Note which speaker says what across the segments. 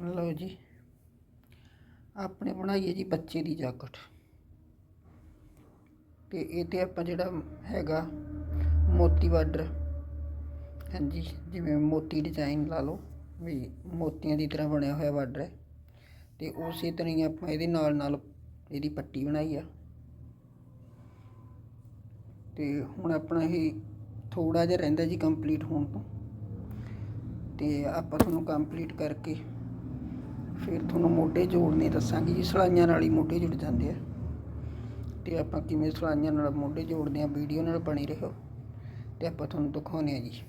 Speaker 1: ਲਓ ਜੀ। ਆਪਣੇ ਬਣਾਈ ਹੈ ਜੀ ਬੱਚੇ ਦੀ ਜਾਕਟ। ਤੇ ਇਹ ਤੇ ਆਪਾਂ ਜਿਹੜਾ ਹੈਗਾ ਮੋਤੀ ਬਾਰਡਰ। ਹਾਂਜੀ, ਜਿਵੇਂ ਮੋਤੀ ਡਿਜ਼ਾਈਨ ਲਾ ਲਓ ਵੀ ਮੋਤੀਆਂ ਦੀ ਤਰ੍ਹਾਂ ਬਣਿਆ ਹੋਇਆ ਬਾਰਡਰ ਹੈ। ਤੇ ਉਸੇ ਤਰ੍ਹਾਂ ਹੀ ਆਪਾਂ ਇਹਦੇ ਨਾਲ ਨਾਲ ਇਹਦੀ ਪੱਟੀ ਬਣਾਈ ਆ। ਤੇ ਹੁਣ ਆਪਣਾ ਇਹ ਥੋੜਾ ਜਿਹਾ ਰਹਿੰਦਾ ਜੀ ਕੰਪਲੀਟ ਹੋਣ ਤੋਂ। ਤੇ ਆਪਾਂ ਤੁਹਾਨੂੰ ਕੰਪਲੀਟ ਕਰਕੇ ਫਿਰ ਤੁਹਾਨੂੰ ਮੋਢੇ ਜੋੜਨੇ ਦੱਸਾਂਗੇ ਜੀ, ਸਲਾਈਆਂ ਨਾਲ ਹੀ ਮੋਢੇ ਜੁੜ ਜਾਂਦੇ ਆ। ਤੇ ਆਪਾਂ ਕਿਵੇਂ ਸਲਾਈਆਂ ਨਾਲ ਮੋਢੇ ਜੋੜਦੇ ਆ, ਵੀਡੀਓ ਨਾਲ ਬਣੀ ਰਹੋ ਤੇ ਆਪਾਂ ਤੁਹਾਨੂੰ ਦਿਖਾਉਂਦੇ ਆ ਜੀ।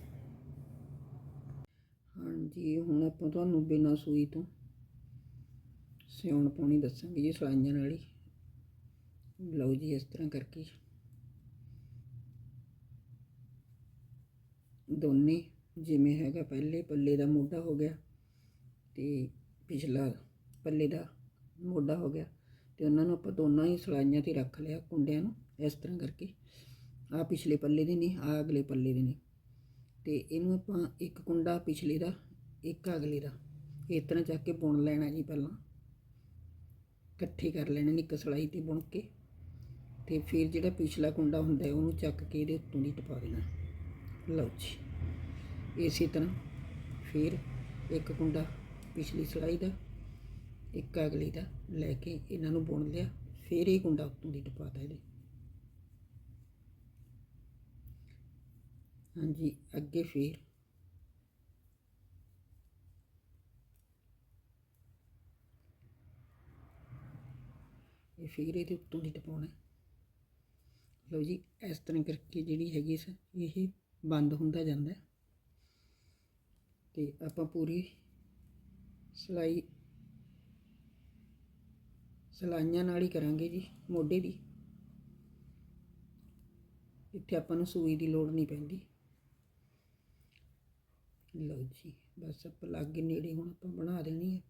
Speaker 1: ਹਾਂਜੀ, ਹੁਣ ਆਪਾਂ ਤੁਹਾਨੂੰ ਬਿਨਾਂ ਸੂਈ ਤੋਂ ਸਿਉਣ ਪਾਉਣੀ ਦੱਸਾਂਗੇ ਜੀ, ਸਲਾਈਆਂ ਨਾਲ ਹੀ। ਲਓ ਜੀ, ਇਸ ਤਰ੍ਹਾਂ ਕਰਕੇ। ਦੋਨੇ ਜਿਵੇਂ ਹੈਗਾ, ਪਹਿਲੇ ਪੱਲੇ ਦਾ ਮੋਢਾ ਹੋ ਗਿਆ ਤੇ ਪਿਛਲਾ ਪੱਲੇ ਦਾ ਮੋਢਾ ਹੋ ਗਿਆ ਤੇ ਉਹਨਾਂ ਨੂੰ ਆਪਾਂ ਦੋਨਾਂ ਹੀ ਸਲਾਈਆਂ ਤੇ ਰੱਖ ਲਿਆ ਕੁੰਡਿਆਂ ਨੂੰ ਇਸ ਤਰ੍ਹਾਂ ਕਰਕੇ। ਆ ਪਿਛਲੇ ਪੱਲੇ ਦੇ ਨੇ ਆ ਅਗਲੇ ਪੱਲੇ ਦੇ ਨੇ। ਤੇ ਇਹਨੂੰ ਆਪਾਂ ਇੱਕ ਕੁੰਡਾ ਪਿਛਲੇ ਦਾ, ਇੱਕ ਅਗਲੇ ਦਾ। ਇਸ ਤਰ੍ਹਾਂ ਚੱਕ ਕੇ ਬੁਣ ਲੈਣਾ ਜੀ ਪਹਿਲਾਂ। ਇਕੱਠੇ ਕਰ ਲੈਣੇ ਨੇ ਇੱਕ ਸਲਾਈ ਤੇ ਬੁਣ ਕੇ। ਤੇ ਫਿਰ ਜਿਹੜਾ ਪਿਛਲਾ ਕੁੰਡਾ ਹੁੰਦਾ ਹੈ, ਉਹਨੂੰ ਚੱਕ ਕੇ ਇਹਦੇ ਉੱਤੋਂ ਦੀ ਟਪਾ ਦੇਣਾ। ਲਓ ਜੀ। ਇਸੇ ਤਰ੍ਹਾਂ ਫਿਰ ਇੱਕ ਕੁੰਡਾ ਪਿਛਲੀ ਸਲਾਈ ਦਾ, ਇੱਕ ਅਗਲੀ ਦਾ ਲੈ ਕੇ ਇਹਨਾਂ ਨੂੰ ਬੁਣ ਲਿਆ, ਫਿਰ ਇਹ ਗੁੰਡਾ ਉੱਤੋਂ ਦੀ ਟਪਾਤਾ ਇਹਦੇ ਹਾਂਜੀ, ਅੱਗੇ ਫਿਰ। ਇਹ ਫਿਰ ਇਹਦੇ ਉੱਤੋਂ ਦੀ ਟਪਾਉਣਾ। ਲਓ ਜੀ, ਇਸ ਤਰ੍ਹਾਂ ਕਰਕੇ ਜਿਹੜੀ ਹੈਗੀ ਸ ਇਹ ਬੰਦ ਹੁੰਦਾ ਜਾਂਦਾ। ਹੈ। ਤੇ ਆਪਾਂ ਪੂਰੀ ਸਿਲਾਈ ਸਲਾਈਆਂ ਨਾਲ ਹੀ ਕਰਾਂਗੇ ਜੀ, ਮੋਢੇ ਦੀ। ਇੱਥੇ ਆਪਾਂ ਨੂੰ ਸੂਈ ਦੀ ਲੋੜ ਨਹੀਂ ਪੈਂਦੀ। ਲਓ ਜੀ, ਬਸ ਆਪਾਂ ਲਾਗੇ ਨੇੜੇ ਹੁਣ ਆਪਾਂ ਬਣਾ ਦੇਣੀ ਹੈ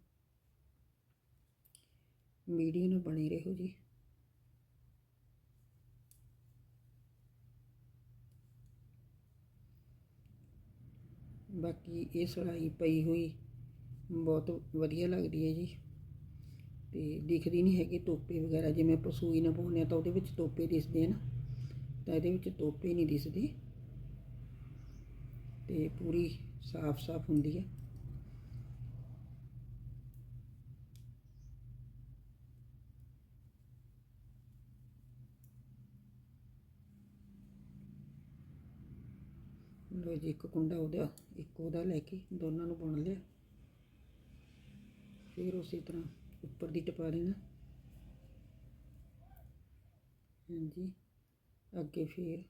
Speaker 1: ਵੀਡੀਓ ਨੂੰ ਬਣੇ ਰਹੋ ਜੀ। ਬਾਕੀ ਇਹ ਸਿਲਾਈ ਪਈ ਹੋਈ ਬਹੁਤ ਵਧੀਆ ਲੱਗਦੀ ਹੈ ਜੀ। ਤੇ ਦਿਖਦੀ ਨਹੀਂ ਹੈਗੀ ਤੋਪੇ ਵਗੈਰਾ ਜਿਵੇਂ ਆਪਾਂ ਸੂਈ ਨਾਲ ਪਾਉਂਦੇ ਹਾਂ ਤਾਂ ਉਹਦੇ ਵਿੱਚ ਤੋਪੇ ਦਿਸਦੇ ਆ ਨਾ। ਤਾਂ ਇਹਦੇ ਵਿੱਚ ਤੋਪੇ ਨਹੀਂ ਦਿਸਦੇ। ਤੇ ਪੂਰੀ ਸਾਫ਼-ਸਾਫ਼ ਹੁੰਦੀ ਹੈ। ਲੋ ਜੀ, ਇੱਕ ਕੁੰਡਾ ਉਹਦਾ, ਇੱਕ ਉਹਦਾ ਲੈ ਕੇ ਦੋਨਾਂ ਨੂੰ ਬੁਣ ਲਿਆ। ਫਿਰ ਉਸੇ ਤਰ੍ਹਾਂ ਉੱਪਰ ਦੀ ਟਪਾ ਦੇਣਾ। ਹਾਂਜੀ, ਅੱਗੇ ਫਿਰ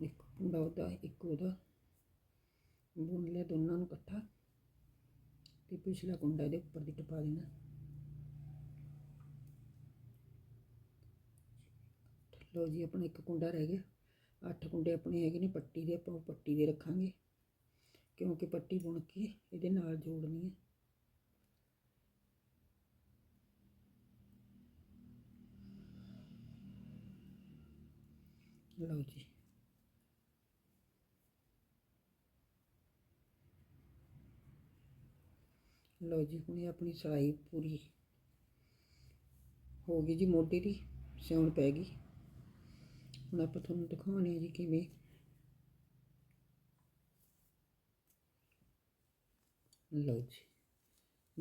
Speaker 1: ਇੱਕ ਕੁੰਡਾ ਉਹਦਾ, ਇੱਕ ਉਹਦਾ। ਬੁਣ ਲਿਆ ਦੋਨਾਂ ਨੂੰ ਇਕੱਠਾ ਤੇ ਪਿਛਲਾ ਕੁੰਡਾ ਇਹਦੇ ਉੱਪਰ ਦੀ ਟਪਾ ਦੇਣਾ। ਲਓ ਜੀ, ਆਪਣਾ ਇੱਕ ਕੁੰਡਾ ਰਹਿ ਗਿਆ। ਅੱਠ ਕੁੰਡੇ ਆਪਣੇ ਹੈਗੇ ਨੇ, ਪੱਟੀ ਦੇ ਆਪਾਂ ਪੱਟੀ ਦੇ ਰੱਖਾਂਗੇ। ਕਿਉਂਕਿ ਪੱਟੀ ਬੁਣ ਕੇ ਇਹਦੇ ਨਾਲ ਜੋੜਨੀ ਹੈ। ਲਓ ਜੀ। ਲਓ ਜੀ, ਹੁਣ ਇਹ ਆਪਣੀ ਸਿਲਾਈ ਪੂਰੀ ਹੋ ਗਈ ਜੀ, ਮੋਢੇ ਦੀ ਸਿਉਣ ਪੈ ਗਈ। ਹੁਣ ਆਪਾਂ ਤੁਹਾਨੂੰ ਦਿਖਾਉਣੇ ਆ ਜੀ ਕਿਵੇਂ ਲਓ ਜੀ।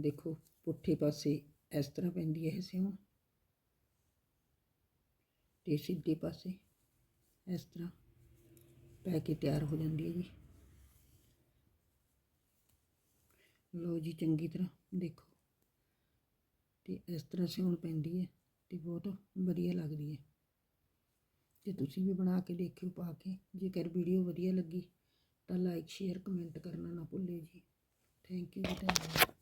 Speaker 1: ਦੇਖੋ, ਪੁੱਠੇ ਪਾਸੇ ਇਸ ਤਰ੍ਹਾਂ ਪੈਂਦੀ ਹੈ ਇਹ ਸਿਉਣ ਤੇ ਸਿੱਧੇ ਪਾਸੇ ਇਸ ਤਰ੍ਹਾਂ ਪੈ ਕੇ ਤਿਆਰ ਹੋ ਜਾਂਦੀ ਹੈ ਜੀ। ਲਓ ਜੀ, ਚੰਗੀ ਤਰ੍ਹਾਂ ਦੇਖੋ। ਤੇ ਇਸ ਤਰ੍ਹਾਂ ਸਿਉਣ ਪੈਂਦੀ ਹੈ ਤੇ ਬਹੁਤ ਵਧੀਆ ਲੱਗਦੀ ਹੈ। ਤੇ ਤੁਸੀਂ ਵੀ ਬਣਾ ਕੇ ਦੇਖਿਓ, ਪਾ ਕੇ। ਜੇਕਰ ਵੀਡੀਓ ਵਧੀਆ ਲੱਗੀ ਤਾਂ ਲਾਈਕ ਸ਼ੇਅਰ ਕਮੈਂਟ ਕਰਨਾ ਨਾ ਭੁੱਲਿਓ ਜੀ। Thank you.